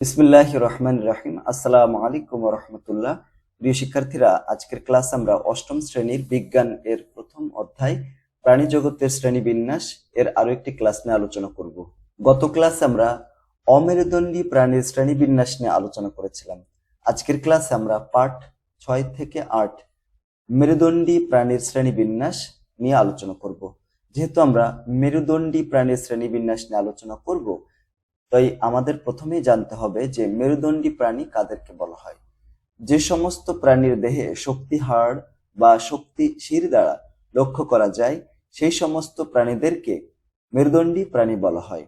বিসমিল্লাহ রহমান রাহিম আসসালামু আলাইকুম রহমতুল্লাহ প্রিয় শিক্ষার্থীরা, আজকের ক্লাস আমরা অষ্টম শ্রেণির বিজ্ঞান এর প্রথম অধ্যায়, প্রাণী জগতের শ্রেণি বিন্যাস এর আরও একটি ক্লাস নিয়ে আলোচনা করব। গত ক্লাস আমরা অমেরুদণ্ডী প্রাণীর শ্রেণি বিন্যাস নিয়ে আলোচনা করেছিলাম। আজকের ক্লাসে আমরা পাঠ ছয় থেকে আট মেরুদণ্ডী প্রাণীর শ্রেণি বিন্যাস নিয়ে আলোচনা করব। যেহেতু আমরা মেরুদণ্ডী প্রাণীর শ্রেণি বিন্যাস নিয়ে আলোচনা করব তাই আমাদের প্রথমেই জানতে হবে যে মেরুদণ্ডী প্রাণী কাদেরকে বলা হয়। যে সমস্ত প্রাণীর দেহে শক্তি হাড় বা শক্তি শির দ্বারা লক্ষ্য করা যায়, সেই সমস্ত প্রাণীদেরকে মেরুদণ্ডী প্রাণী বলা হয়।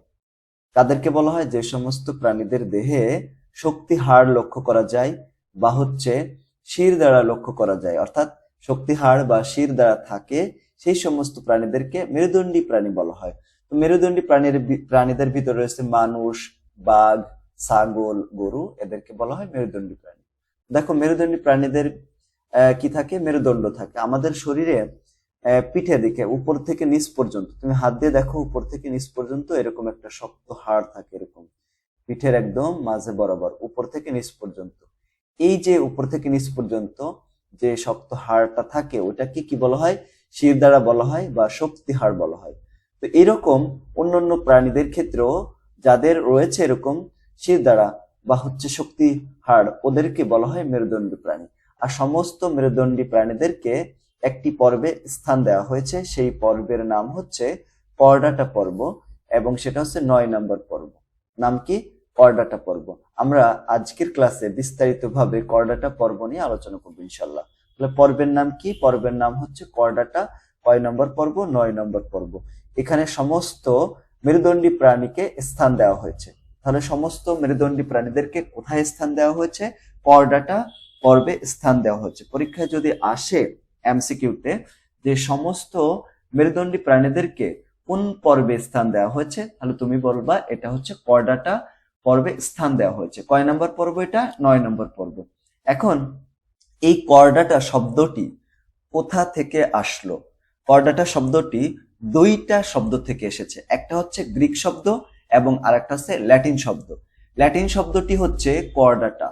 কাদেরকে বলা হয়? যে সমস্ত প্রাণীদের দেহে শক্তি হাড় লক্ষ্য করা যায় বা হচ্ছে শির দ্বারা লক্ষ্য করা যায়। অর্থাৎ শক্তি হাড় বা শির দ্বারা থাকে সেই সমস্ত প্রাণীদেরকে মেরুদণ্ডী প্রাণী বলা হয়। তো মেরুদণ্ডী প্রাণীর প্রাণীদের ভিতরে রয়েছে মানুষ, বাঘ, ছাগল, গরু, এদেরকে বলা হয় মেরুদণ্ডী প্রাণী। দেখো, মেরুদণ্ডী প্রাণীদের কি থাকে? মেরুদণ্ড থাকে। আমাদের শরীরে পিঠে দিকে, উপর থেকে নিচ পর্যন্ত, তুমি হাত দিয়ে দেখো, উপর থেকে নিচ পর্যন্ত এরকম একটা শক্ত হাড় থাকে এরকম। পিঠের একদম মাঝে বরাবর, উপর থেকে নিচ পর্যন্ত। এই যে উপর থেকে নিচ পর্যন্ত যে শক্ত হাড়টা থাকে, ওটাকে কি বলা হয়? শির দ্বারা বলা হয় বা শক্তি হাড় বলা হয়। তো এরকম অন্যান্য প্রাণীদের ক্ষেত্রেও যাদের রয়েছে এরকম শির দ্বারা বা হচ্ছে শক্তি হাড় ওদেরকে বলা হয় মেরুদণ্ডী প্রাণী। আর সমস্ত মেরুদণ্ডী প্রাণীদেরকে একটি পর্বে স্থান দেওয়া হয়েছে। সেই পর্বের নাম হচ্ছে পর্ডাটা পর্ব এবং সেটা হচ্ছে নয় নম্বর পর্ব। নাম কি? করডাটা পর্ব। আমরা আজকের ক্লাসে বিস্তারিতভাবে করডাটা পর্ব নিয়ে আলোচনা করব ইনশাল্লাহ। তাহলে পর্বের নাম কি? পর্বের নাম হচ্ছে করডাটা কয় নম্বর পর্ব? নয় নম্বর পর্ব। এখানে সমস্ত মেরুদণ্ডী প্রাণীকে স্থান দেওয়া হয়েছে। তাহলে সমস্ত মেরুদণ্ডী প্রাণীদেরকে কোথায় স্থান দেওয়া হয়েছে? করডাটা পর্বে স্থান দেওয়া হয়েছে। পরীক্ষায় যদি আসে এমসিকিউতে যে সমস্ত মেরুদণ্ডী প্রাণীদেরকে কোন পর্বে স্থান দেওয়া হয়েছে, তাহলে তুমি বলবা এটা হচ্ছে করডাটা পর্বে স্থান দেওয়া হয়েছে। কয় নম্বর পর্ব এটা? নয় নম্বর পর্ব। এখন এই করডাটা শব্দটি কোথা থেকে আসলো? করডাটা শব্দটি দুইটা শব্দ থেকে এসেছে। একটা হচ্ছে গ্রিক শব্দ এবং আরেকটা হচ্ছে ল্যাটিন শব্দ। ল্যাটিন শব্দটি হচ্ছে কর্ডাটা।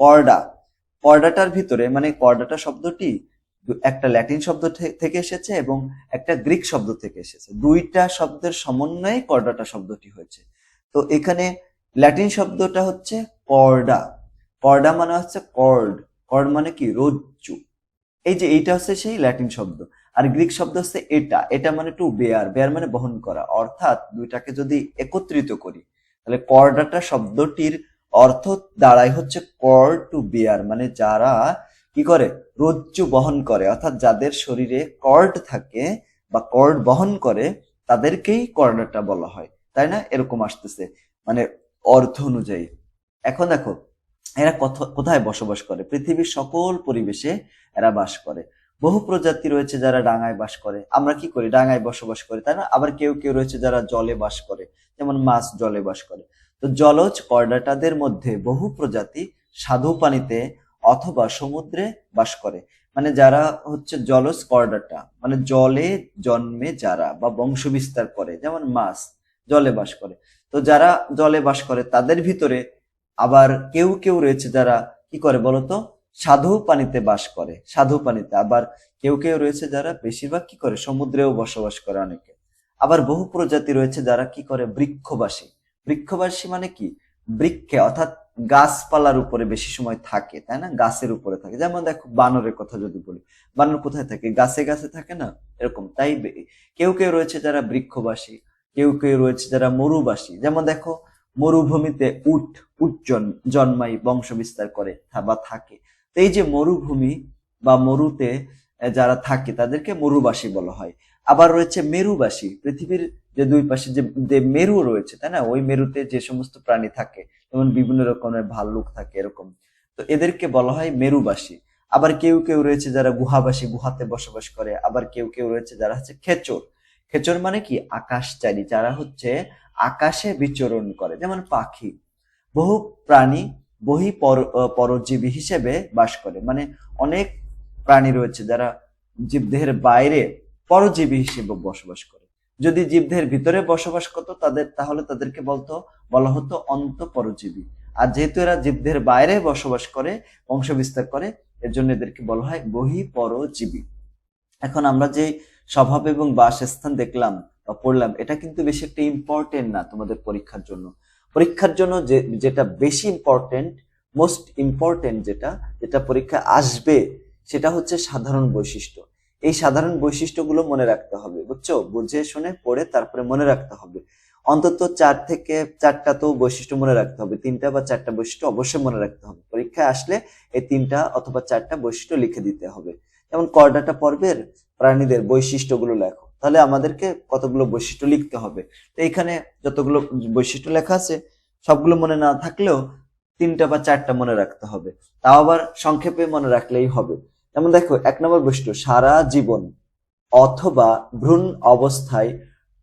কর্ডা। কর্ডাটার ভিতরে মানে কর্ডাটা শব্দটি একটা ল্যাটিন শব্দ থেকে এসেছে এবং একটা গ্রিক শব্দ থেকে এসেছে। দুইটা শব্দের সমন্বয়ে কর্ডাটা শব্দটি হয়েছে। তো এখানে ল্যাটিন শব্দটা হচ্ছে কর্ডা। কর্ডা মানে হচ্ছে কর্ড। কর্ড মানে কি? রজ্জু। এই যে এইটা হচ্ছে সেই ল্যাটিন শব্দ। আর গ্রিক শব্দ হচ্ছে এটা। এটা মানে টু বেয়ার বেয়ার মানে বহন করা। অর্থাৎ দুইটাকে যদি একত্রিত করি, তাহলে কর্ডাটা শব্দটির অর্থ দাঁড়ায় হচ্ছে কর টু বেয়ার মানে যারা কি করে? রজ্জু বহন করে। অর্থাৎ যাদের শরীরে কর্ড থাকে বা কর্ড বহন করে, তাদেরকেই কর্ডাটা বলা হয়। তাই না? এরকম আসতেছে। মানে অর্থ অনুযায়ী। এখন দেখো এরা কোথায় বসবাস করে? পৃথিবীর সকল পরিবেশে এরা বাস করে। বহু প্রজাতি রয়েছে যারা ডাঙায় বাস করে। আমরা কি করি? ডাঙায় বসবাস করি, তাই না? আবার কেউ কেউ রয়েছে যারা জলে বাস করে, যেমন মাছ জলে বাস করে। তো জলজ কর্ডাটাদের মধ্যে বহু প্রজাতি সাধু পানিতে অথবা সমুদ্রে বাস করে। মানে যারা হচ্ছে জলজ কর্ডাটা মানে জলে জন্মে যারা বা বংশ বিস্তার করে, যেমন মাছ জলে বাস করে। তো যারা জলে বাস করে, তাদের ভিতরে আবার কেউ কেউ রয়েছে যারা কি করে বলতো? সাধু পানিতে বাস করে, সাধু পানিতে। আবার কেউ কেউ রয়েছে যারা বেশিরভাগ কি করে? সমুদ্রেও বসবাস করে অনেকে। আবার বহু প্রজাতি রয়েছে যারা কি করে? বৃক্ষবাসী। বৃক্ষবাসী মানে কি? বৃক্ষে, অর্থাৎ গাছপালার উপরে বেশি সময় থাকে, তাই না? গাছের উপরে থাকে। যেমন দেখো, বানরের কথা যদি বলি। বানর কোথায় থাকে? গাছে গাছে থাকে না? এরকম। তাই কেউ কেউ রয়েছে যারা বৃক্ষবাসী, কেউ কেউ রয়েছে যারা মরুবাসী। যেমন দেখো মরুভূমিতে উট উট জন- জন্মায় বংশ বিস্তার করে বা থাকে। এই যে মরুভূমি বা মরুতে যারা থাকে, তাদেরকে মরুবাসী বলা হয়। আবার রয়েছে মেরুবাসী। পৃথিবীর যে দুই পাশে যে মেরু রয়েছে, তাই না? ওই মেরুতে যে সমস্ত প্রাণী থাকে, যেমন বিভিন্ন রকমের ভাল্লুক থাকে এরকম। তো এদেরকে বলা হয় মেরুবাসী। আবার কেউ কেউ রয়েছে যারা গুহাবাসী, গুহাতে বসবাস করে। আবার কেউ কেউ রয়েছে যারা হচ্ছে খেচর। খেচর মানে কি? আকাশচারী, যারা হচ্ছে আকাশে বিচরণ করে। যেমন পাখি, বহু প্রাণী, বহি পরজীবী হিসেবে বাস করে। মানে অনেক প্রাণী রয়েছে যারা জীবদেহের বাইরে পরজীবী হিসেবে বসবাস করে। যদি জীবদেহের ভিতরে বসবাস করতো, তাদের তাহলে তাদেরকে বলতো, বলা হতো অন্ত পরজীবী। আর যেহেতু এরা জীবদের বাইরে বসবাস করে বংশ বিস্তার করে, এর জন্য এদেরকে বলা হয় বহি পরজীবী। এখন আমরা যে স্বভাব এবং বাসস্থান দেখলাম বা পড়লাম, এটা কিন্তু বেশি একটা ইম্পর্টেন্ট না তোমাদের পরীক্ষার জন্য। পরীক্ষার জন্য যে, যেটা বেশি ইম্পর্টেন্ট মোস্ট ইম্পর্টেন্ট যেটা যেটা পরীক্ষা আসবে, সেটা হচ্ছে সাধারণ বৈশিষ্ট্য। এই সাধারণ বৈশিষ্ট্যগুলো মনে রাখতে হবে, বুঝছ? বুঝে শুনে পড়ে তারপরে মনে রাখতে হবে। অন্তত চার থেকে, চারটা তো বৈশিষ্ট্য মনে রাখতে হবে, তিনটা বা চারটা বৈশিষ্ট্য অবশ্যই মনে রাখতে হবে। পরীক্ষায় আসলে এই তিনটা অথবা চারটা বৈশিষ্ট্য লিখে দিতে হবে। যেমন করডাটা পর্বের? প্রাণীদের বৈশিষ্ট্যগুলো লেখো। তাহলে আমাদেরকে কতগুলো বৈশিষ্ট্য লিখতে হবে? তো এখানে যতগুলো বৈশিষ্ট্য লেখা আছে, সবগুলো মনে না থাকলেও তিনটা বা চারটা মনে রাখতে হবে। তাও আবার সংক্ষেপে মনে রাখলেই হবে। যেমন দেখো, এক নম্বর বৈশিষ্ট্য, সারা জীবন অথবা ভ্রূণ অবস্থায়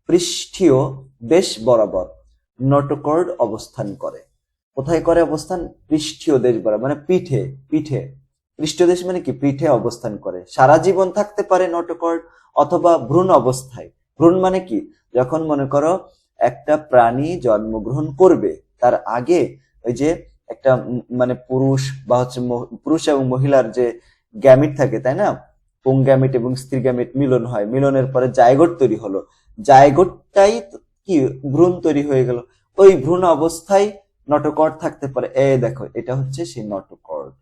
পৃষ্ঠীয় দেশ বরাবর নটোকর্ড অবস্থান করে। কোথায় করে অবস্থান? পৃষ্ঠীয় দেশ বরাবর মানে পিঠে পিঠে। পৃষ্ঠীয় দেশ মানে কি? পিঠে অবস্থান করে। সারা জীবন থাকতে পারে নটোকর্ড অথবা ভ্রূণ অবস্থায়। ভ্রূণ মানে কি? যখন মনে করো একটা প্রাণী জন্মগ্রহণ করবে, তার আগে ওই যে একটা মানে পুরুষ বা হচ্ছে পুরুষ এবং মহিলার যে গ্যামিট থাকে, তাই না? পুং গ্যামিট এবং স্ত্রী গ্যামিট মিলন হয়। মিলনের পরে জায়গোট তৈরি হলো। জায়গোটটাই কি? ভ্রূণ তৈরি হয়ে গেল। ওই ভ্রূণ অবস্থায় নটকর্ড থাকতে পারে। এ দেখো, এটা হচ্ছে সেই নটকর্ড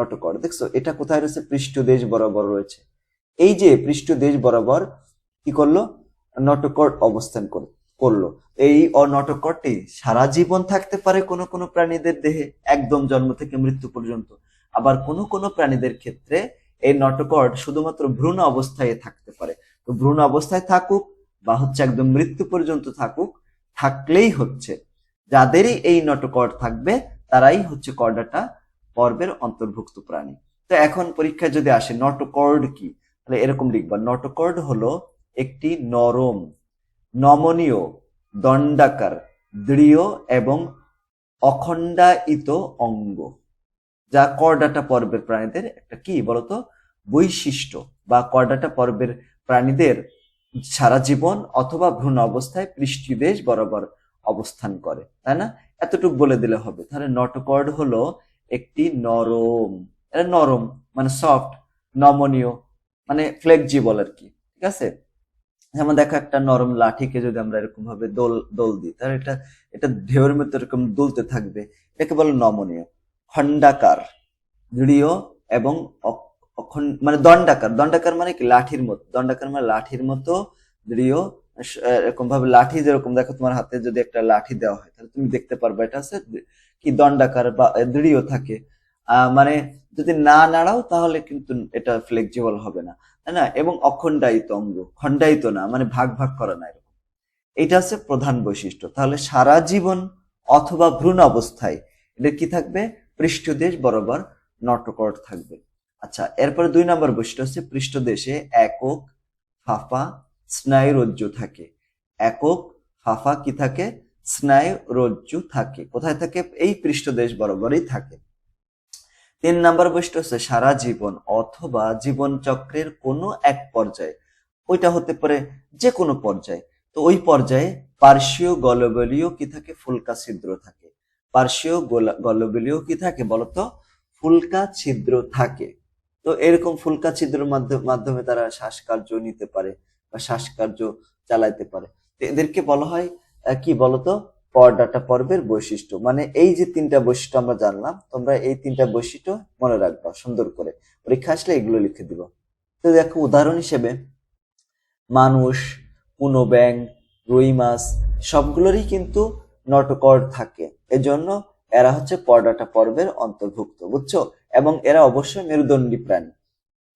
নটকর্ড দেখছ, এটা কোথায় রয়েছে? পৃষ্ঠ দেশ বরাবর রয়েছে। এই যে পৃষ্ঠ দেশ বরাবর কি করল? নটকর অবস্থান কর- করল। এই অনটকর্ডটি সারা জীবন থাকতে পারে কোনো কোনো প্রাণীদের দেহে, একদম জন্ম থেকে মৃত্যু পর্যন্ত। আবার কোনো কোনো প্রাণীদের ক্ষেত্রে এই নটকর্ড শুধুমাত্র ভ্রূণ অবস্থায় থাকতে পারে। তো ভ্রূণ অবস্থায় থাকুক বা হচ্ছে একদম মৃত্যু পর্যন্ত থাকুক, থাকলেই হচ্ছে। যাদেরই এই নটকর্ড থাকবে, তারাই হচ্ছে কর্ডাটা পর্বের অন্তর্ভুক্ত প্রাণী। তো এখন পরীক্ষায় যদি আসে নটকর্ড কি? তাহলে এরকম লিখবা নটকর্ড হলো একটি নরম, নমনীয়, দণ্ডাকার, দৃঢ় এবং অখণ্ডায়িত অঙ্গ, যা করডাটা পর্বের প্রাণীদের একটা কি বলতো? বৈশিষ্ট্য, বা করডাটা পর্বের প্রাণীদের সারা জীবন অথবা ভ্রূণ অবস্থায় পৃষ্ঠদেশ বরাবর অবস্থান করে, তাই না? এতটুকু বলে দিলে হবে। তাহলে নটকর্ড হলো একটি নরম, এটা নরম মানে সফট নমনীয় মানে ফ্লেক্সিবল আর কি, ঠিক আছে? যেমন দেখো একটা নরম লাঠিকে যদি আমরা এরকম ভাবে দোল দোল দিই, তাহলে এটা এটা ঢেউয়ের মতো এরকম দুলতে থাকবে, এটাকে বলে নমনীয়, খণ্ডাকার, দৃঢ় এবং মানে দণ্ডাকার দণ্ডাকার মানে কি? লাঠির মতো, দণ্ডাকার মানে লাঠির মতো দৃঢ় এরকম ভাবে লাঠি যেরকম দেখো তোমার হাতে যদি একটা লাঠি দেওয়া হয়, তাহলে তুমি দেখতে পারবে এটা আছে কি দণ্ডাকার বা দৃঢ় থাকে। মানে যদি না নাড়াও তাহলে কিন্তু এটা ফ্লেক্সিবল হবে না, তাই না? এবং অখণ্ডায়িত অঙ্গ, খণ্ডায়িত না মানে ভাগ ভাগ করা না এরকম। এটা হচ্ছে প্রধান বৈশিষ্ট্য। তাহলে সারা জীবন অথবা ভ্রূণ অবস্থায় এটা কি থাকবে? পৃষ্ঠদেশ বরাবর নটকট থাকবে। আচ্ছা এরপরে দুই নম্বর বৈশিষ্ট্য হচ্ছে পৃষ্ঠদেশে একক ফাফা স্নায়ুরজ্জু থাকে। একক ফাফা কি থাকে? স্নায়ুরজ্জু থাকে। কোথায় থাকে? এই পৃষ্ঠদেশ বরাবরই থাকে। তিন নাম্বার বৈশিষ্ট্য হচ্ছে সারা জীবন অথবা জীবন চক্রের কোনো এক পর্যায়ে। ওইটা হতে পারে যে কোনো পর্যায়ে। তো ওই পর্যায়ে পার্শ্বীয় গলবলীয় কি থাকে? ফুলকা ছিদ্র থাকে। পার্শ্বীয় গোলা- গলবলীয় কি থাকে বলতো? ফুলকা ছিদ্র থাকে। তো এরকম ফুলকা ছিদ্র মাধ্যমে তারা শ্বাসকার্য নিতে পারে বা শ্বাসকার্য চালাইতে পারে। এদেরকে বলা হয় কি বলতো? পর্দাটা পর্বের বৈশিষ্ট্য। মানে এই যে তিনটা বৈশিষ্ট্য আমরা জানলাম, তোমরা এই তিনটা বৈশিষ্ট্য মনে রাখবা, সুন্দর করে। পরীক্ষা আসলে এগুলো লিখে দিবা। তো দেখো, উদাহরণ হিসেবে মানুষ কুনো ব্যাং রুই মাছ, সবগুলোরই কিন্তু নটকর্ড থাকে। এজন্য এরা হচ্ছে পর্দাটা পর্বের অন্তর্ভুক্ত, বুঝছ? এবং এরা অবশ্যই মেরুদণ্ডী প্রাণী।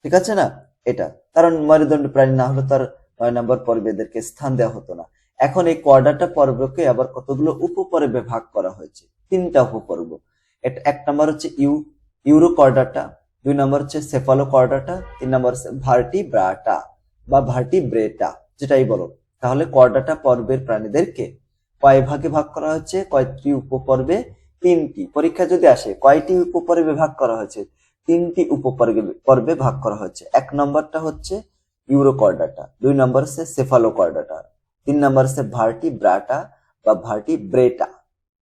ঠিক আছে না? এটা। কারণ মেরুদণ্ডী প্রাণী না হলে তার নয় নম্বর পর্বে এদেরকে স্থান দেওয়া হতো না। এখন এই কর্ডাটা পর্বকে আবার কতগুলো উপপর্বে ভাগ করা হয়েছে? তিনটা উপপর্ব। এটা এক নম্বর হচ্ছে ইউ ইউরো কর্ডাটা দুই নম্বর হচ্ছে সেফালো কর্ডাটা তিন নম্বর হচ্ছে ভার্টি ব্রাটা বা ভার্টি ব্রেটা যেটাই বলো। তাহলে কর্ডাটা পর্বের প্রাণীদেরকে কয় ভাগে ভাগ করা হচ্ছে কয়টি উপপর্বে? তিনটি। পরীক্ষা যদি আসে, কয়টি উপপর্বে ভাগ করা হয়েছে? তিনটি উপপর্বে পর্বে ভাগ করা হয়েছে। এক নম্বরটা হচ্ছে ইউরোকর্ডাটা দুই নম্বর হচ্ছে সেফালোকর্ডাটা তিন নাম্বার হচ্ছে ভার্টি ব্রাটা বা ভার্টি ব্রেটা।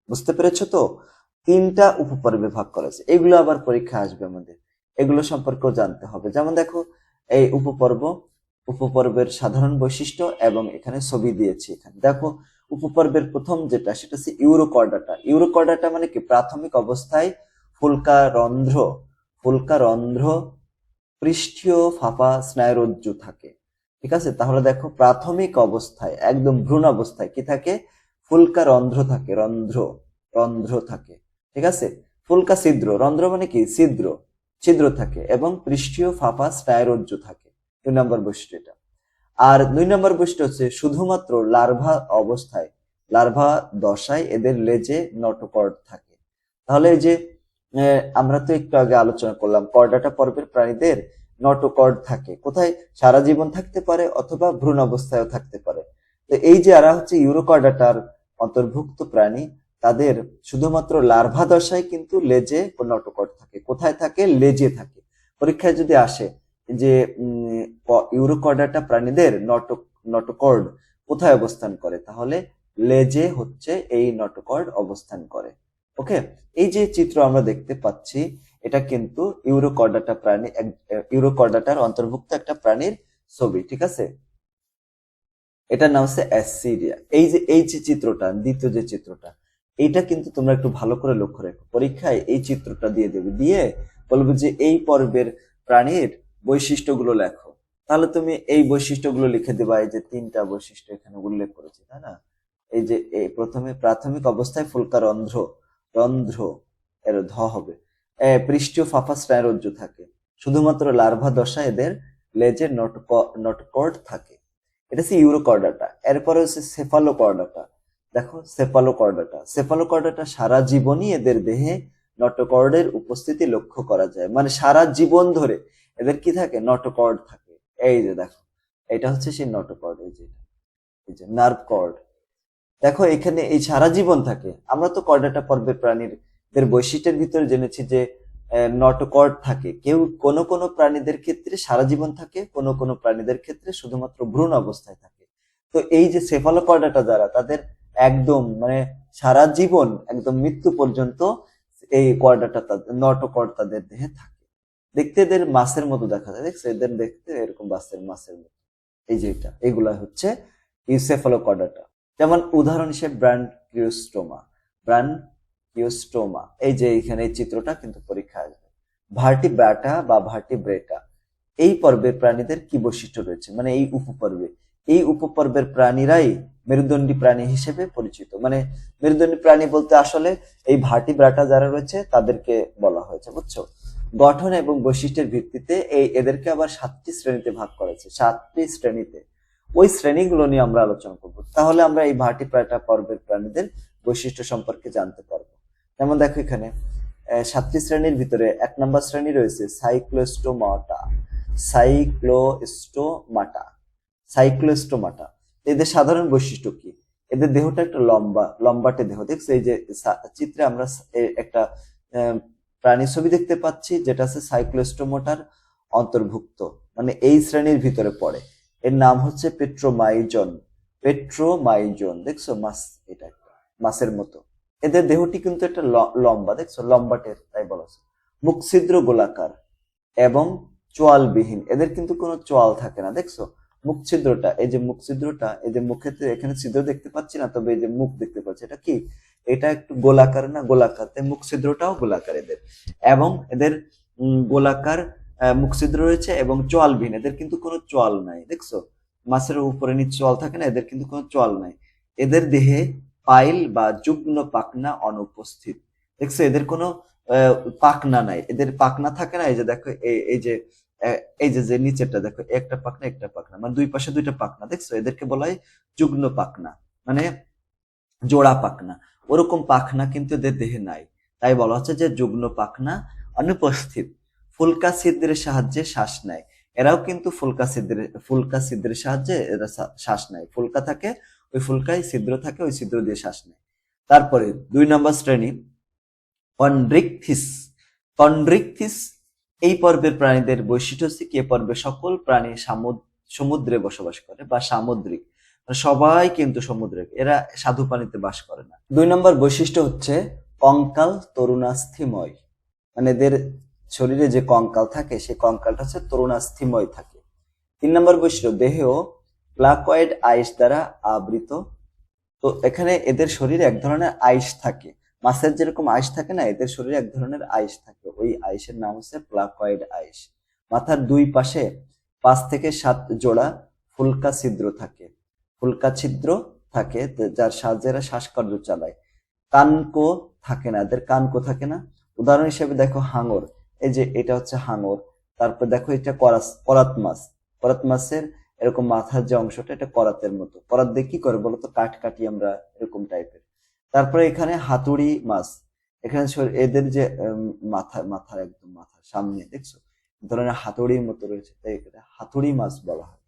বুঝতে পেরেছ তো? তিনটা উপপর্বে ভাগ করা হয়েছে। এগুলো আবার পরীক্ষা আসবে আমাদের। এগুলো সম্পর্কেও জানতে হবে। যেমন দেখো, এই উপপর্ব, উপপর্বের সাধারণ বৈশিষ্ট্য এবং এখানে ছবি দিয়েছি এখানে। দেখো, উপপর্বের প্রথম যেটা, সেটা হচ্ছে ইউরোকর্ডাটা। ইউরোকর্ডাটা মানে কি? প্রাথমিক অবস্থায় ফুলকা রন্ধ্র ফুলকা রন্ধ্র পৃষ্ঠীয় ফাঁপা স্নায়ুরজ্জু থাকে। ঠিক আছে? তাহলে দেখো, প্রাথমিক অবস্থায়, একদম ভ্রূণ অবস্থায় কি থাকে? ফুলকা রন্ধ্র থাকে, রন্ধ্র রন্ধ্র থাকে, ঠিক আছে? ফুলকা ছিদ্র, রন্ধ্র মানে কি? ছিদ্র ছিদ্র থাকে এবং পৃষ্ঠীয় ফাঁপা স্নায়ুরজ্জু থাকে। দুই নম্বর বৈশিষ্ট্য এটা। আর দুই নম্বর বৈশিষ্ট্য হচ্ছে শুধুমাত্র লার্ভা অবস্থায়, লার্ভা দশায় এদের লেজে নটোকর্ড থাকে। তাহলে এই যে আমরা তো একটু আগে আলোচনা করলাম, কর্ডাটা পর্বের প্রাণীদের নটোকর্ড থাকে। কোথায় সারা জীবন থাকতে পারে অথবা ভ্রূণ অবস্থায়ও থাকতে পারে। তো এই যে এরা হচ্ছে ইউরোকর্ডাটার অন্তর্ভুক্ত প্রাণী, তাদের শুধুমাত্র লার্ভা দশায় কিন্তু লেজে নটোকর্ড থাকে। কোথায় থাকে? লেজে থাকে। পরীক্ষায় যদি আসে যে ইউরোকর্ডাটা প্রাণীদের নটো নটোকর্ড কোথায় অবস্থান করে, তাহলে লেজে হচ্ছে এই নটোকর্ড অবস্থান করে। ওকে? এই যে চিত্র আমরা দেখতে পাচ্ছি এটা কিন্তু ইউরোকর্ডাটা প্রাণী ইউরোকর্ডাটার অন্তর্ভুক্ত একটা প্রাণীর ছবি, ঠিক আছে? এটার নাম হচ্ছে অ্যাসিরিয়া। এই যে এই যে চিত্রটা, দ্বিতীয় যে চিত্রটা, এইটা কিন্তু তোমরা একটু ভালো করে লক্ষ্য রেখো। পরীক্ষায় এই চিত্রটা দিয়ে দেবে। দিয়ে বলবে যে এই পর্বের প্রাণীর বৈশিষ্ট্যগুলো লেখো। তাহলে তুমি এই বৈশিষ্ট্যগুলো লিখে দেবা, এই যে তিনটা বৈশিষ্ট্য এখানে উল্লেখ করেছি, তাই না? এই যে প্রথমে প্রাথমিক অবস্থায় ফুলকা রন্ধ্র রন্ধ্র, এর ধ হবে। পৃষ্ঠীয় ফাফা স্নায়ুরজ্জু থাকে। শুধুমাত্র লার্ভা দশা এদের লেজে নটকর্ড থাকে। এটা হচ্ছে ইউরোকর্ডাটা। এরপরে হচ্ছে সেফালোকর্ডাটা দেখো সেফালোকর্ডাটা সেফালোকর্ডাটা সারা জীবনই এদের দেহে নটকর্ডের উপস্থিতি লক্ষ্য করা যায়। মানে সারা জীবন ধরে এদের কি থাকে? নটকর্ড থাকে। এই যে দেখো, এটা হচ্ছে সেই নটকর্ড এই যে এই যে নার্ভ কর্ড। দেখো, এখানে এই সারা জীবন থাকে। আমরা তো কর্ডাটা পর্বের প্রাণীর এদের বৈশিষ্ট্যের ভিতরে জেনেছি যে নটকর্ড থাকে। কেউ কোন কোন প্রাণীদের ক্ষেত্রে সারা জীবন থাকে, কোন কোন প্রাণীদের ক্ষেত্রে শুধুমাত্র ভ্রূণ অবস্থায় থাকে। তো এই যে সেফালোকর্ডাটা যারা, তাদের একদম মানে সারা জীবন, একদম মৃত্যু পর্যন্ত এই কর্ডাটা নটকর্ড তাদের দেহে থাকে। দেখতে এদের মাছের মতো দেখা যায়। দেখছ? এদের দেখতে এরকম বাসের মাছের মতো। এই যে এটা, এগুলা হচ্ছে ইউসেফালোকর্ডাটা যেমন উদাহরণ হিসেবে ব্র্যান্ড ক্রিওস্টোমা। ব্র্যান্ড ক্রিওস্টোমা এই যে এখানে এই চিত্রটা কিন্তু পরীক্ষা আসবে। ভার্টি ব্রাটা বা ভার্টি ব্রেটা, এই পর্বের প্রাণীদের কি বৈশিষ্ট্য রয়েছে? মানে এই উপপর্বে, এই উপপর্বের প্রাণীরাই মেরুদণ্ডী প্রাণী হিসেবে পরিচিত। মানে মেরুদণ্ডী প্রাণী বলতে আসলে এই ভার্টি ব্রাটা যারা রয়েছে, তাদেরকে বলা হয়েছে, বুঝছ? গঠন এবং বৈশিষ্ট্যের ভিত্তিতে এই এদেরকে আবার সাতটি শ্রেণীতে ভাগ করেছে, সাতটি শ্রেণীতে। ওই শ্রেণীগুলো নিয়ে আমরা আলোচনা করব। তাহলে আমরা এই ভার্টি প্রাটা পর্বের প্রাণীদের বৈশিষ্ট্য সম্পর্কে জানতে পারব। যেমন দেখো এখানে সাতটি শ্রেণির ভিতরে এক নম্বর শ্রেণি রয়েছে সাইক্লোস্টোমাটা। সাইক্লোস্টোমাটা। সাইক্লোস্টোমাটা। এদের সাধারণ বৈশিষ্ট্য কি? এদের দেহটা একটা লম্বা, লম্বাটে দেহ। দেখছ এই যে চিত্রে আমরা একটা প্রাণী ছবি দেখতে পাচ্ছি, যেটা আছে সাইক্লোস্টোমাটার অন্তর্ভুক্ত। মানে এই শ্রেণির ভিতরে পড়ে। এর নাম হচ্ছে পেট্রোমাইজন। পেট্রোমাইজন। দেখছ মাছ এটা একটা মাছের মতো। এদের দেহটি কিন্তু একটা লম্বা, দেখছ? লম্বাটের তাই বলা হচ্ছে মুখ ছিদ্র গোলাকার এবং চোয়ালবিহীন। এদের কিন্তু কোনো চোয়াল থাকে না, দেখছ? মুখ ছিদ্রটা এই যে মুখ ছিদ্রটা এই যে মুখেতে এখানে ছিদ্র দেখতে পাচ্ছি না, তবে এই যে মুখ দেখতে পাচ্ছি, এটা কি? এটা একটু গোলাকার না গোলাকার? তাই মুখ ছিদ্রটাও গোলাকার এদের। এবং এদের গোলাকার মুখ ছিদ্র রয়েছে এবং চোয়ালবিহীন। এদের কিন্তু কোনো চোয়াল নাই, দেখছ? মাছের উপরে নিচ চোয়াল থাকে না, এদের কিন্তু কোনো চোয়াল নাই। এদের দেহে পাইল বা যুগ্ন পাখনা অনুপস্থিত। দেখছ, এদের কোনো পাখনা নাই। এদের পাখনা থাকে না, এই যে দেখো এই যে এই যে যে নিচেরটা, দেখো, একটা পাখনা একটা পাখনা। মানে দুই পাশে দুইটা পাখনা, দেখছ? এদেরকে বলা হয় যুগ্ন পাখনা মানে জোড়া পাখনা। ওরকম পাখনা কিন্তু এদের দেহে নাই। তাই বলা হচ্ছে যে যুগ্ন পাখনা অনুপস্থিত। ফুলকা ছিদ্রের সাহায্যে শ্বাস নেয়। এরাও কিন্তু ফুলকা ছিদ্রের ফুলকা ছিদ্রের সাহায্যে এরা শ্বাস নেয়। ফুলকা থাকে ওই ফুলকায় ছিদ্র থাকে, ওই ছিদ্র দিয়ে শ্বাস নেয়। তারপরে দুই নম্বর শ্রেণি, কন্ড্রিকথিস। কন্ড্রিকথিস, এই পর্বের প্রাণীদের বৈশিষ্ট্য হচ্ছে কি? পর্বে সকল প্রাণী সমুদ্রে বসবাস করে বা সামুদ্রিক। মানে সবাই কিন্তু সমুদ্রে এরা সাধু পানিতে বাস করে না। দুই নম্বর বৈশিষ্ট্য হচ্ছে কঙ্কাল তরুণাস্থিময়। মানে এদের শরীরে যে কঙ্কাল থাকে, সেই কঙ্কালটা হচ্ছে তরুণাস্থিময় থাকে। তিন নম্বর বৈশিষ্ট্য দেহ প্লাকয়েড আইস দ্বারা আবৃত। তো এখানে এদের শরীরে এক ধরনের আইস থাকে। মাছের যেরকম আইস থাকে না, এদের শরীরে এক ধরনের আইস থাকে। ওই আইসের নাম হচ্ছে প্লাকয়েড আইস। মাথার দুই পাশে পাঁচ থেকে সাত জোড়া ফুলকা ছিদ্র থাকে। ফুলকা ছিদ্র থাকে যার সাহায্যে শ্বাসকার্য চালায়। কানকো থাকে না, এদের কানকো থাকে না। উদাহরণ হিসেবে দেখো হাঙর। এই যে এটা হচ্ছে হাঙর। তারপর দেখো এটা করাত মাছ। করাত মাছের এরকম মাথার যে অংশটা, এটা করাতের মতো। করাত দিয়ে কি করে বলতো? কাট কাটি আমরা এরকম টাইপের তারপরে এখানে হাতুড়ি মাছ। এখানে এদের যে মাথা, মাথার একদম মাথার সামনে, দেখছ? ধরনের হাতুড়ির মতো রয়েছে, তাই এখানে হাতুড়ি মাছ বলা হয়।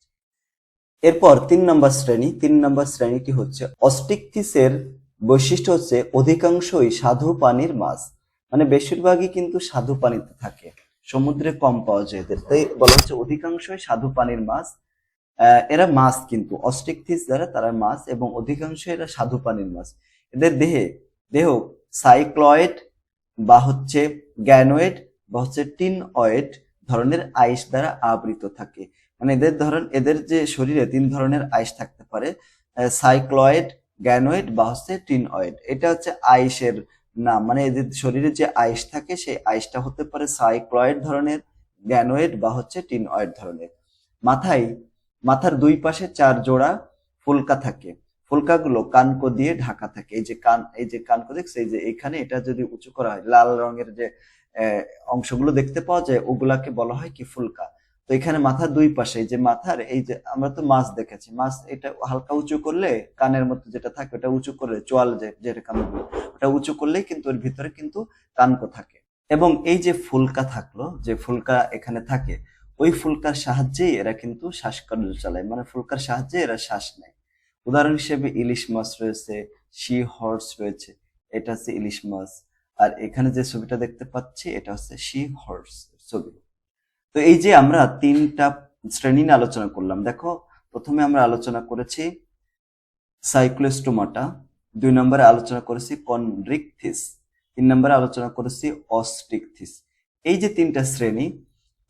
এরপর তিন নম্বর শ্রেণি। তিন নম্বর শ্রেণীটি হচ্ছে অস্টিকথিসের বৈশিষ্ট্য হচ্ছে অধিকাংশই সাধু পানির মাছ। মানে বেশিরভাগই কিন্তু সাধু পানিতে থাকে। সমুদ্রে কম পাওয়া যায় এদের। তাই বলা হচ্ছে অধিকাংশই সাধু পানির মাছ এরা মাছ কিন্তু। অস্টিকথিস দ্বারা তারা মাছ এবং অধিকাংশ এরা সাধু পানির মাছ। এদের দেহে, দেহ সাইক্লয়েড বা হচ্ছে গ্যানোয়েড বা হচ্ছে টিন অয়েড ধরনের আইস দ্বারা আবৃত থাকে। মানে এদের ধরন, এদের যে শরীরে তিন ধরনের আইস থাকতে পারে সাইক্লয়েড, গ্যানোয়েড বা হচ্ছে টিন অয়েড এটা হচ্ছে আইসের নাম। মানে এদের শরীরে যে আইস থাকে, সেই আইসটা হতে পারে সাইক্লয়েড ধরনের, গ্যানোয়েড বা হচ্ছে টিন অয়েড ধরনের। মাথায় মাথার দুই পাশে চার জোড়া ফুলকা থাকে। ফুলকাগুলো কানকো দিয়ে ঢাকা থাকে। এই যে কান, এই যে কানকো দেখছে, এই যে এখানে এটা যদি উঁচু করা হয়, লাল রঙের যে অংশগুলো দেখতে পাওয়া যায়, ওগুলাকে বলা হয় কি ফুলকা। তো এখানে মাথার দুই পাশে যে মাথার, এই যে আমরা তো মাছ দেখেছি, মাছ এটা হালকা উঁচু করলে কানের মতো যেটা থাকে, ওটা উঁচু করলে চোয়াল যে যেটা কান ওটা উঁচু করলেই কিন্তু ওর ভিতরে কিন্তু কানকো থাকে। এবং এই যে ফুলকা থাকল, যে ফুলকা এখানে থাকে ওই ফুলকার সাহায্যেই এরা কিন্তু শ্বাসকার্য চালায়। মানে ফুলকার সাহায্যে এরা শ্বাস নেয়। উদাহরণ হিসেবে ইলিশ মাছ রয়েছে, সি হর্স রয়েছে, এটা হচ্ছে ইলিশ মাছ। আর এখানে যে ছবিটা দেখতে পাচ্ছি, এটা হচ্ছে সি হর্স ছবি। তো এই যে আমরা তিনটা শ্রেণি নিয়ে আলোচনা করলাম, দেখো, প্রথমে আমরা আলোচনা করেছি সাইক্লোস্টোমাটা, দুই নম্বরে আলোচনা করেছি কনড্রিকথিস তিন নম্বরে আলোচনা করেছি অস্টিকথিস। এই যে তিনটা শ্রেণি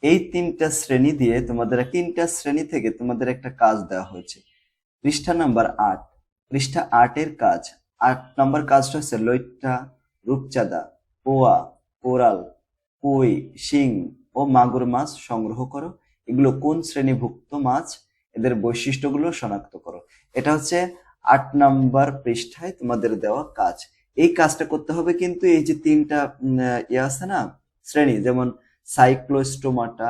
এই তিনটা শ্রেণি দিয়ে তোমাদের তিনটা শ্রেণি থেকে তোমাদের একটা কাজ দেওয়া হয়েছে। পৃষ্ঠা নাম্বার আট। পৃষ্ঠা আটের কাজ। আট নম্বর কাজটা হচ্ছে লইট্টা, রূপচাঁদা, পোয়া, কোরাল কই শিং ও মাগুর মাছ সংগ্রহ করো। এগুলো কোন শ্রেণীভুক্ত মাছ? এদের বৈশিষ্ট্যগুলো শনাক্ত করো। এটা হচ্ছে আট নাম্বার পৃষ্ঠায় তোমাদের দেওয়া কাজ। এই কাজটা করতে হবে কিন্তু এই যে তিনটা ইয়ে আছে না, শ্রেণি, যেমন সাইক্লোস্টোমাটা,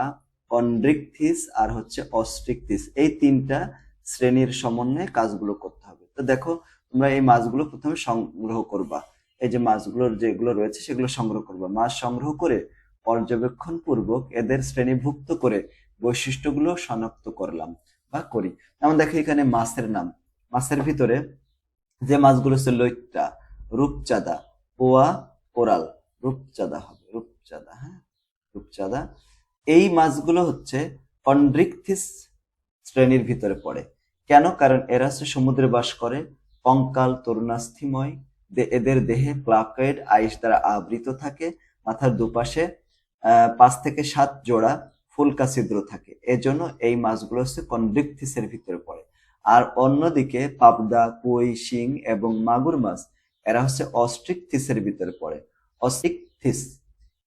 কন্ড্রিকথিস আর হচ্ছে অস্ট্রিকথিস। এই তিনটা শ্রেণির সমন্বয়ে কাজগুলো করতে হবে। তো দেখো, তোমরা এই মাছগুলো প্রথমে সংগ্রহ করবা। এই যে মাছগুলোর যেগুলো রয়েছে সেগুলো সংগ্রহ করবা। মাছ সংগ্রহ করে পর্যবেক্ষণ পূর্বক এদের শ্রেণীভুক্ত করে বৈশিষ্ট্যগুলো শনাক্ত করলাম বা করি। যেমন দেখো, এখানে মাছের নাম। মাছের ভিতরে যে মাছগুলো হচ্ছে লইট্টা, রূপচাঁদা, পোয়া, কোরাল। রূপচাঁদা হবে, রূপচাঁদা হ্যাঁ? রূপচাঁদা। এই মাছগুলো হচ্ছে কন্ড্রিকথিস শ্রেণির ভিতরে পড়ে। কেন? কারণ এরা হচ্ছে সমুদ্রে বাস করে, কঙ্কাল, তরুণাস্থিময় এদের দেহে প্লাকেড আইস দ্বারা আবৃত থাকে, মাথার দুপাশে পাঁচ থেকে সাত জোড়া ফুলকা ছিদ্র থাকে। এজন্য এই মাছগুলো হচ্ছে কন্ড্রিকথিসের ভিতরে পড়ে। আর অন্যদিকে পাবদা কই শিং এবং মাগুর মাছ, এরা হচ্ছে অস্ট্রিকথিসের ভিতরে পড়ে। অস্ট্রিকথিস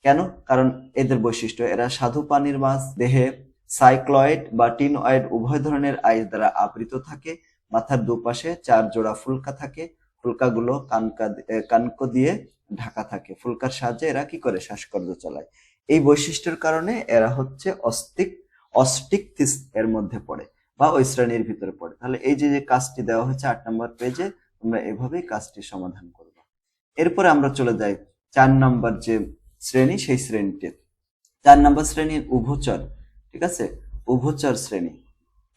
কেন? কারণ এদের বৈশিষ্ট্য, এরা সাধু পানির মাছ, দেহে সাইক্লয়েড বা টিনয়েড উভয় ধরনের আইস দ্বারা আবৃত থাকে, মাথার দুপাশে চার জোড়া ফুলকা থাকে, ফুলকাগুলো কানকা কানকো দিয়ে ঢাকা থাকে। ফুলকার সাহায্যে এরা কি করে? শ্বাসকর্য চালায়। এই বৈশিষ্ট্যের কারণে এরা হচ্ছে অস্টিক অস্টিকথিস এর মধ্যে পড়ে বা ওই শ্রেণির ভিতরে পড়ে। তাহলে এই যে যে কাজটি দেওয়া হচ্ছে আট নম্বর পেজে তোমরা এভাবেই কাজটি সমাধান করবে। এরপরে আমরা চলে যাই চার নম্বর যে শ্রেণি, সেই শ্রেণীতে। চার নম্বর শ্রেণির উভচর, ঠিক আছে? উভচর শ্রেণি।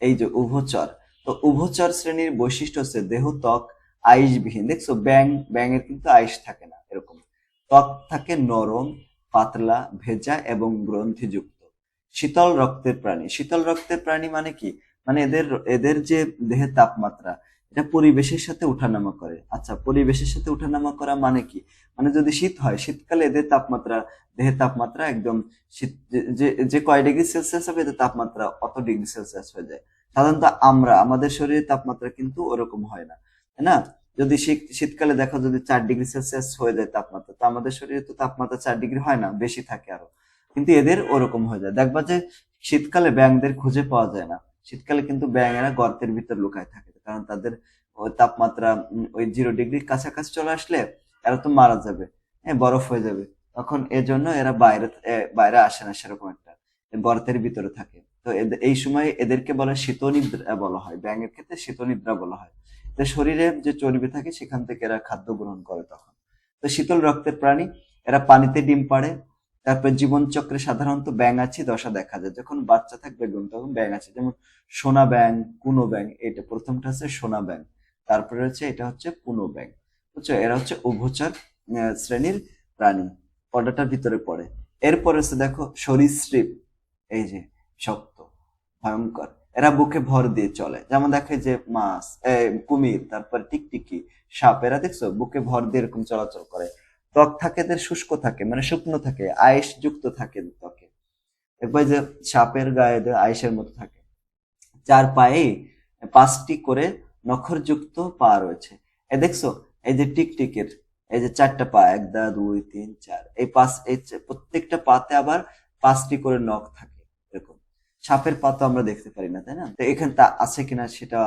এই যে উভচর, তো উভচর শ্রেণির বৈশিষ্ট্য হচ্ছে দেহ, ত্বক, আইসবিহীন। দেখছ ব্যাং ব্যাঙের কিন্তু আইস থাকে না, এরকম। ত্বক থাকে নরম, পাতলা, ভেজা এবং গ্রন্থিযুক্ত। শীতল রক্তের প্রাণী। শীতল রক্তের প্রাণী মানে কি? মানে এদের এদের যে দেহের তাপমাত্রা এটা পরিবেশের সাথে উঠানামা করে। আচ্ছা পরিবেশের সাথে উঠানামা করা মানে কি? মানে যদি শীত হয়, শীতকালে এদের তাপমাত্রা, দেহের তাপমাত্রা একদম শীত যে- কয় ডিগ্রি সেলসিয়াস হবে, এদের তাপমাত্রা অত ডিগ্রি সেলসিয়াস হয়ে যায়। সাধারণত আমরা, আমাদের শরীরের তাপমাত্রা কিন্তু ওরকম হয় না, তাই না? যদি শীত, শীতকালে দেখো যদি চার ডিগ্রি সেলসিয়াস হয়ে যায় তাপমাত্রা, তো আমাদের শরীরে তো তাপমাত্রা চার ডিগ্রি হয় না, বেশি থাকে আরও। কিন্তু এদের ওরকম হয়ে যায়। দেখবা যে শীতকালে ব্যাঙদের খুঁজে পাওয়া যায় না। শীতকালে কিন্তু ব্যাঙেরা গর্তের ভিতর লুকায় থাকে। কারণ তাদের ওই তাপমাত্রা ওই জিরো ডিগ্রির কাছাকাছি চলে আসলে এরা তো মারা যাবে। হ্যাঁ বরফ হয়ে যাবে। তখন এজন্য এরা বাইরে বাইরে আসে না সেরকম একটা। গর্তের ভিতরে থাকে। তো এই সময় এদেরকে বলে শীতনিদ্রা বলা হয়। ব্যাঙের ক্ষেত্রে শীতনিদ্রা বলা হয়। তো শরীরে যে চর্বি থাকে সেখান থেকে এরা খাদ্য গ্রহণ করে তখন। তো শীতল রক্তের প্রাণী, এরা পানিতে ডিম পাড়ে তারপর জীবন চক্রে সাধারণত ব্যাঙাচি দশা দেখা যায়। যখন বাচ্চা থাকবে একদম তখন ব্যাঙাচি যেমন সোনা ব্যাং কুনো ব্যাং এটা প্রথমটা হচ্ছে সোনা ব্যাং তারপরে হচ্ছে এটা হচ্ছে পুনো ব্যাং বুঝছ? এরা হচ্ছে উভচর শ্রেণির প্রাণী, পর্দাটার ভিতরে পড়ে। এরপরে হচ্ছে দেখো সরীসৃপ, এই যে শক্ত, ভয়ঙ্কর, এরা বুকে ভর দিয়ে চলে। যেমন দেখে যে মাছ কুমির, তারপর টিকটিকি, সাপ, এরা দেখছ বুকে ভর দিয়ে এরকম চলাচল করে। ত্বক থাকে, এদের শুষ্ক থাকে মানে শুকনো থাকে আয়েস যুক্ত থাকে ত্বকে। দেখবে যে সাপের গায়ে আয়েসের মতো থাকে। চার পায়ে পাঁচটি করে নখরযুক্ত পা রয়েছে। এ দেখছ, এই যে টিকটিকের, এই যে চারটা পা, এক, দা, দুই, তিন, চার, এই পাঁচ, এই প্রত্যেকটা পাতে আবার পাঁচটি করে নখ থাকে, এরকম। সাপের পা তো আমরা দেখতে পারি না, তাই না? তো এখানে তা আছে কিনা সেটা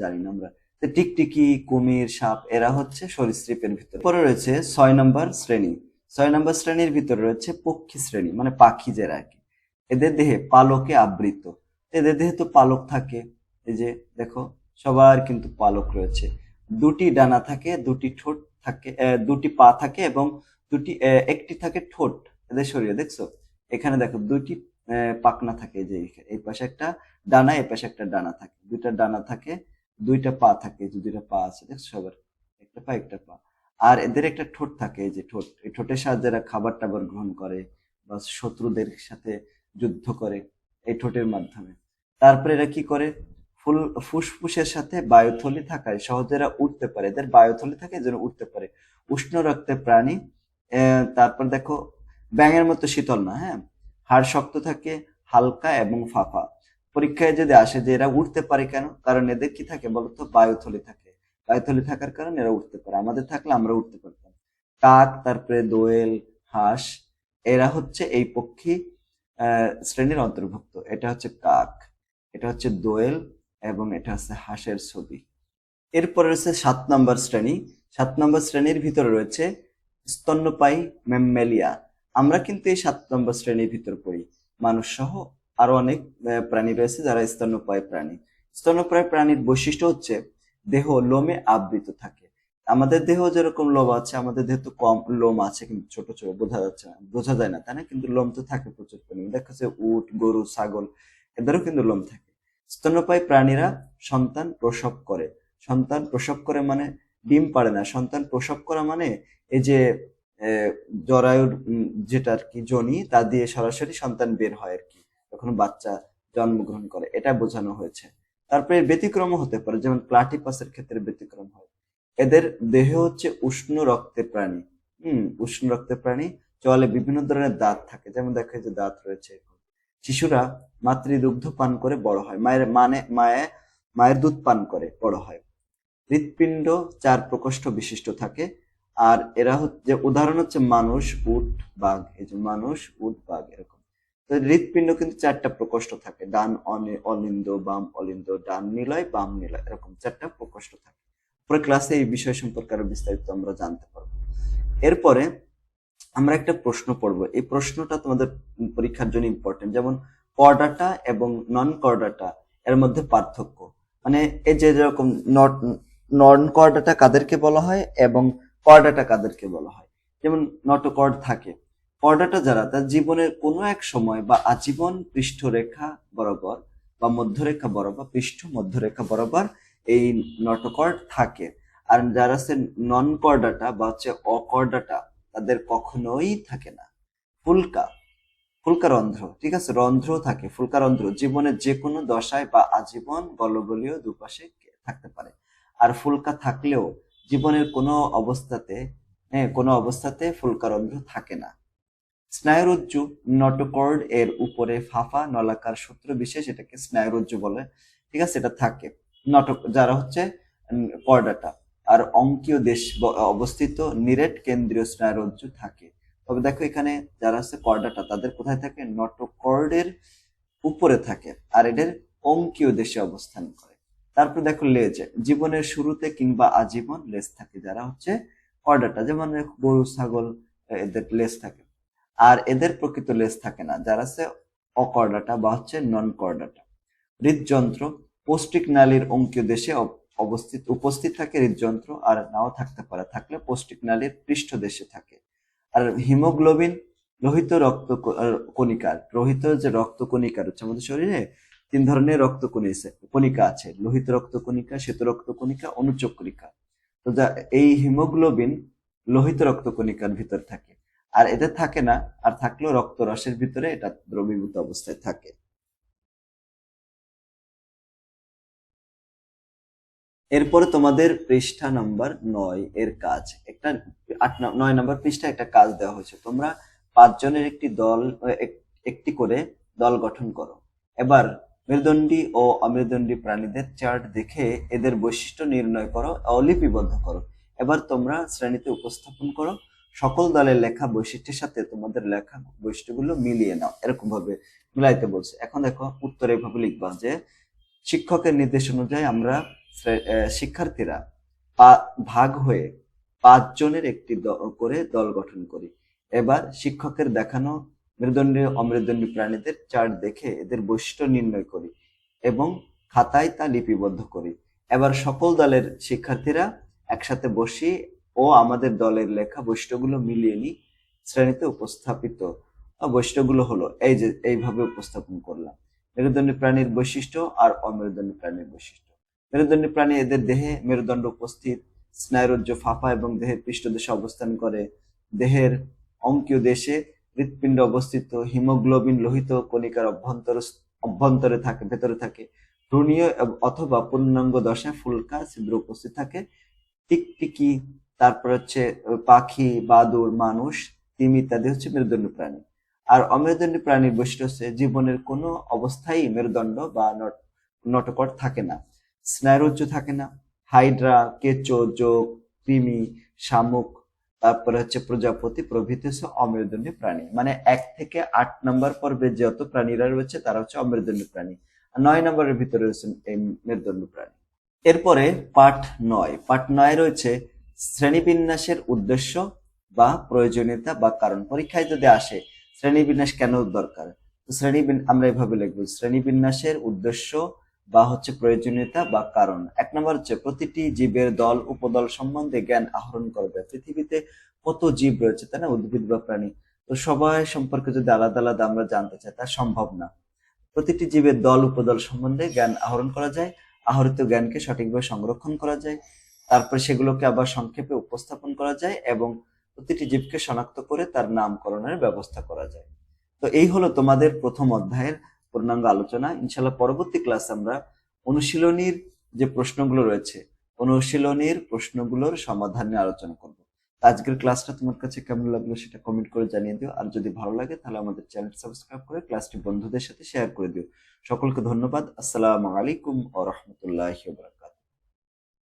জানি না আমরা। টিকটিকি, কুমির, সাপ, এরা হচ্ছে সরীসৃপের ভিতরে। পরে রয়েছে ছয় নম্বর শ্রেণি। ছয় নম্বর শ্রেণির ভিতরে রয়েছে পক্ষী শ্রেণি মানে পাখি যারা আর কি। এদের দেহে পালকে আবৃত। এদের দেহে তো পালক থাকে, এই যে দেখো, সবার কিন্তু পালক রয়েছে। দুটি ডানা থাকে, দুটি ঠোঁট থাকে দুটি পা থাকে এবং দুটি একটি থাকে ঠোঁট। এদের শরীরে দেখছ? এখানে দেখো, দুটি পাখনা থাকে যে। এই পাশে একটা ডানা এই পাশে একটা ডানা থাকে। দুইটা ডানা থাকে দুইটা পা থাকে যে দুইটা পা আছে, দেখছ সবার একটা পা একটা পা। আর এদের একটা ঠোঁট থাকে যে ঠোঁট, এই ঠোঁটের সাহায্যে এরা খাবার টাবার গ্রহণ করে বা শত্রুদের সাথে যুদ্ধ করে এই ঠোঁটের মাধ্যমে। তারপরে এরা কি করে? ফুল, ফুসফুসের সাথে বায়ুথলি থাকায় সহজে এরা উঠতে পারে। এদের বায়ুথলি থাকে যেন উঠতে পারে। উষ্ণ রক্তের প্রাণী তারপর দেখো, ব্যাঙের মতো শীতল না হ্যাঁ? হাড় শক্ত থাকে, হালকা এবং ফাফা পরীক্ষায় যদি আসে যে এরা উঠতে পারে কেন? কারণ এদের কি থাকে বলতো? বায়ুথলি থাকে। বায়ুথলি থাকার কারণে এরা উঠতে পারে। আমাদের থাকলে আমরা উঠতে পারতাম। কাক, তারপরে দোয়েল, হাঁস, এরা হচ্ছে এই পক্ষী শ্রেণির অন্তর্ভুক্ত। এটা হচ্ছে কাক, এটা হচ্ছে দোয়েল, এবং এটা হচ্ছে হাঁসের ছবি। এরপরে রয়েছে সাত নম্বর শ্রেণি। সাত নম্বর শ্রেণির ভিতরে রয়েছে স্তন্যপায়ী ম্যাম্মেলিয়া। আমরা কিন্তু এই সাত নম্বর শ্রেণির ভিতর পড়ি। মানুষ সহ আরও অনেক প্রাণী রয়েছে যারা স্তন্যপায়ী প্রাণী। স্তন্যপায়ী প্রাণীর বৈশিষ্ট্য হচ্ছে দেহ লোমে আবৃত থাকে। আমাদের দেহ যেরকম লোম আছে, আমাদের দেহ তো কম লোম আছে, কিন্তু ছোট ছোট বোঝা যাচ্ছে না, বোঝা যায় না, তাই না? কিন্তু লোম তো থাকে প্রচুর পরিমাণে। দেখা যাচ্ছে উট, গরু, ছাগল, এদেরও কিন্তু লোম থাকে। স্তন্যপায়ী প্রাণীরা সন্তান প্রসব করে। সন্তান প্রসব করে মানে ডিম পাড়ে না। সন্তান প্রসব করা মানে এই যে জরায়ুর যেটা আর কি জনি, তা দিয়ে সরাসরি সন্তান বের হয় আর কি। যখন বাচ্চা জন্মগ্রহণ করে, এটা বোঝানো হয়েছে। তারপরে এর ব্যতিক্রমও হতে পারে, যেমন প্লাটিপাসের ক্ষেত্রে ব্যতিক্রম হয়। এদের দেহ হচ্ছে উষ্ণ রক্তের প্রাণী। হম, উষ্ণ রক্তের প্রাণী। চলে বিভিন্ন ধরনের দাঁত থাকে, যেমন দেখা যে দাঁত রয়েছে। শিশুরা মাতৃদুগ্ধ পান করে বড় হয়, মায়ের মানে মায়ে, মায়ের দুধ পান করে বড় হয়। হৃৎপিণ্ড চার প্রকোষ্ঠ বিশিষ্ট থাকে, আর এরা হচ্ছে উদাহরণ হচ্ছে মানুষ, উট, বাঘ। এই যে মানুষ, উট, বাঘ, এরকম। হৃৎপিণ্ড কিন্তু চারটা প্রকোষ্ঠ থাকে। ডান অলিন্দ বাম অলিন্দ, ডান নিলয়, বাম নিলয়, এরকম চারটা প্রকোষ্ঠ থাকে। পরে ক্লাসে এই বিষয় সম্পর্কে আরও বিস্তারিত আমরা জানতে পারব। এরপরে আমরা একটা প্রশ্ন পড়ব। এই প্রশ্নটা তোমাদের পরীক্ষার জন্য ইম্পর্টেন্ট যেমন, করডাটা এবং নন করডাটা এর মধ্যে পার্থক্য। মানে এই যে যেরকম নট নন কর্ডাটা কাদেরকে বলা হয় এবং করডাটা কাদেরকে বলা হয়। যেমন নটকর্ড থাকে। করডাটা যারা, তার জীবনের কোনো এক সময় বা আজীবন পৃষ্ঠরেখা বরাবর বা মধ্যরেখা বরাবর, পৃষ্ঠ মধ্যরেখা বরাবর এই নটকর্ড থাকে। আর যারা হচ্ছে নন কর্ডাটা বা হচ্ছে অকর্ডাটা তাদের কখনোই থাকে না। ফুলকা ফুলকা রন্ধ্র, ঠিক আছে? রন্ধ্র থাকে, ফুলকা রন্ধ্র। জীবনের যে কোনো দশায় বা আজীবন গলগলীয় দুপাশে থাকতে পারে। আর ফুলকা থাকলেও জীবনের কোনো অবস্থাতে হ্যাঁ কোনো অবস্থাতে ফুলকারন্ধ্র থাকে না। স্নায়ুরজ্জু নটোকর্ড এর উপরে ফাফা নলাকার সূত্র বিশেষ এটাকে স্নায়ুরজ্জু বলে। ঠিক আছে? এটা থাকে। নটক যারা হচ্ছে কর্ডাটা। আর অঙ্কীয় দেশ অবস্থিত নিরেট কেন্দ্রীয় স্নায়ুরজ্জু থাকে। তবে দেখো এখানে যারা হচ্ছে কর্ডাটা, তাদের কোথায় থাকে? নটোকর্ডের উপরে থাকে। আর এদের অঙ্কীয় দেশে অবস্থান করে। তারপর দেখো লেজ। জীবনের শুরুতে কিংবা আজীবন লেজ থাকে। যারা হচ্ছে কর্ডাটা। যেমন গরু, ছাগল, এদের লেজ থাকে। আর এদের প্রকৃত লেজ থাকে না, যারা আছে অকর্ডাটা বা হচ্ছে নন কর্ডাটা হৃদযন্ত্র, পৌষ্টিক নালীর অঙ্কীয় দেশে অবস্থিত, উপস্থিত থাকে হৃদযন্ত্র আর নাও থাকতে পারে, থাকলে পৌষ্টিক নালীর পৃষ্ঠ দেশে থাকে। আর হিমোগ্লোবিন, লোহিত রক্ত কণিকার লোহিত যে রক্ত কণিকা রয়েছে আমাদের শরীরে, তিন ধরনের রক্ত কণি- কণিকা আছে, লোহিত রক্ত কণিকা, শ্বেত রক্ত কণিকা, অনুচক্রিকা। তো যা, এই হিমোগ্লোবিন, লোহিত রক্ত কণিকার ভিতর থাকে। আর এতে থাকে না, আর থাকলেও রক্ত রসের ভিতরে এটা দ্রবীভূত অবস্থায় থাকে। এরপরে তোমাদের পৃষ্ঠা নাম্বার নয় এর কাজ। একটা আট নয় নাম্বার পৃষ্ঠা একটা কাজ দেওয়া হয়েছে। তোমরা পাঁচজনের একটি দল, এক- একটি করে দল গঠন করো। এবার মেরুদণ্ডী ও অমেরুদণ্ডী প্রাণীদের চার্ট দেখে এদের বৈশিষ্ট্য নির্ণয় করো ও লিপিবদ্ধ করো। এবার তোমরা শ্রেণীতে উপস্থাপন করো। সকল দলের লেখা বৈশিষ্ট্যের সাথে তোমাদের লেখা বৈশিষ্ট্যগুলো মিলিয়ে নাও। এরকম ভাবে মিলাইতে বলছে। এখন দেখো, উত্তরে এভাবে লিখবা যে, শিক্ষকের নির্দেশ অনুযায়ী আমরা শিক্ষার্থীরা ভাগ হয়ে পাঁচজনের একটি করে দল গঠন করি। এবার শিক্ষকের দেখানো মেরুদণ্ডী অমেরুদণ্ডী প্রাণীদের চার্ট দেখে এদের বৈশিষ্ট্য নির্ণয় করি এবং খাতায় তা লিপিবদ্ধ করি। এবার সকল দলের শিক্ষার্থীরা একসাথে বসি ও আমাদের দলের লেখা বৈশিষ্ট্যগুলো মিলিয়ে নি শ্রেণীতে উপস্থাপিত। বৈশিষ্ট্যগুলো হলো এই যে, এইভাবে উপস্থাপন করলাম। মেরুদণ্ডী প্রাণীর বৈশিষ্ট্য আর অমেরুদণ্ডী প্রাণীর বৈশিষ্ট্য। মেরুদণ্ডী প্রাণী এদের দেহে মেরুদণ্ড উপস্থিত। স্নায়ুরজ্জ ফাঁপা এবং দেহের পৃষ্ঠদেশে অবস্থান করে। দেহের অঙ্কীয় দেশে হৃৎপিণ্ড অবস্থিত। হিমোগ্লোবিন লোহিত কণিকার অভ্যন্তর, অভ্যন্তরে থাকে, ভেতরে থাকে। ভ্রূণীয় অথবা পূর্ণাঙ্গ দশায় ফুলকা ছিদ্র উপস্থিত থাকে। টিকটিকি তারপর হচ্ছে পাখি বাদুর মানুষ, তিমি ইত্যাদি হচ্ছে মেরুদণ্ডী প্রাণী। আর অমেরুদণ্ডী প্রাণীর বৈশিষ্ট্য হচ্ছে জীবনের কোনো অবস্থায় মেরুদণ্ড বা নট নটকট থাকে না। স্নায়ুরজ্জ থাকে না। হাইড্রা, কেঁচো, যোগ কৃমি শামুক, তারপরে হচ্ছে প্রজাপতি প্রভৃতি হচ্ছে অমেরুদণ্ডী প্রাণী। মানে এক থেকে আট নম্বর পর্বে যত প্রাণীরা রয়েছে তারা হচ্ছে অমেরুদণ্ডী প্রাণী। নয় নম্বরের ভিতরে রয়েছে এই মেরুদণ্ডী প্রাণী। এরপরে পাঠ নয়। পাঠ নয় রয়েছে শ্রেণীবিন্যাসের উদ্দেশ্য বা প্রয়োজনীয়তা বা কারণ। পরীক্ষায় যদি আসে, শ্রেণীবিন্যাস কেন দরকার? তো শ্রেণি আমরা এভাবে লিখব, শ্রেণীবিন্যাসের উদ্দেশ্য বা হচ্ছে প্রয়োজনীয়তা বা কারণ। এক নম্বর হচ্ছে প্রতিটি জীবের দল, উপদল সম্বন্ধে জ্ঞান আহরণ করবে। পৃথিবীতে কত জীব রয়েছে তাই না, উদ্ভিদ বা প্রাণী? তো সবাই সম্পর্কে যদি আলাদা আলাদা আমরা জানতে চাই, তা সম্ভব না। প্রতিটি জীবের দল, উপদল সম্বন্ধে জ্ঞান আহরণ করা যায়, আহরিত জ্ঞানকে সঠিকভাবে সংরক্ষণ করা যায়। তারপর সেগুলোকে আবার সংক্ষেপে উপস্থাপন করা যায় এবং প্রতিটি জীবকে শনাক্ত করে তার নামকরণের ব্যবস্থা করা যায়। তো এই হলো তোমাদের প্রথম অধ্যায়ের পূর্ণাঙ্গ আলোচনা। ইনশাল্লাহ পরবর্তী ক্লাস আমরা অনুশীলনীর যে প্রশ্নগুলো রয়েছে, অনুশীলনীর প্রশ্নগুলোর সমাধান নিয়ে আলোচনা করব। আজকের ক্লাসটা তোমার কাছে কেমন লাগল সেটা কমেন্ট করে জানিয়ে দিও। আর যদি ভালো লাগে তাহলে আমাদের চ্যানেল সাবস্ক্রাইব করে ক্লাসটি বন্ধুদের সাথে শেয়ার করে দিও। সকলকে ধন্যবাদ। আসসালামু আলাইকুম ও রহমতুল্লাহ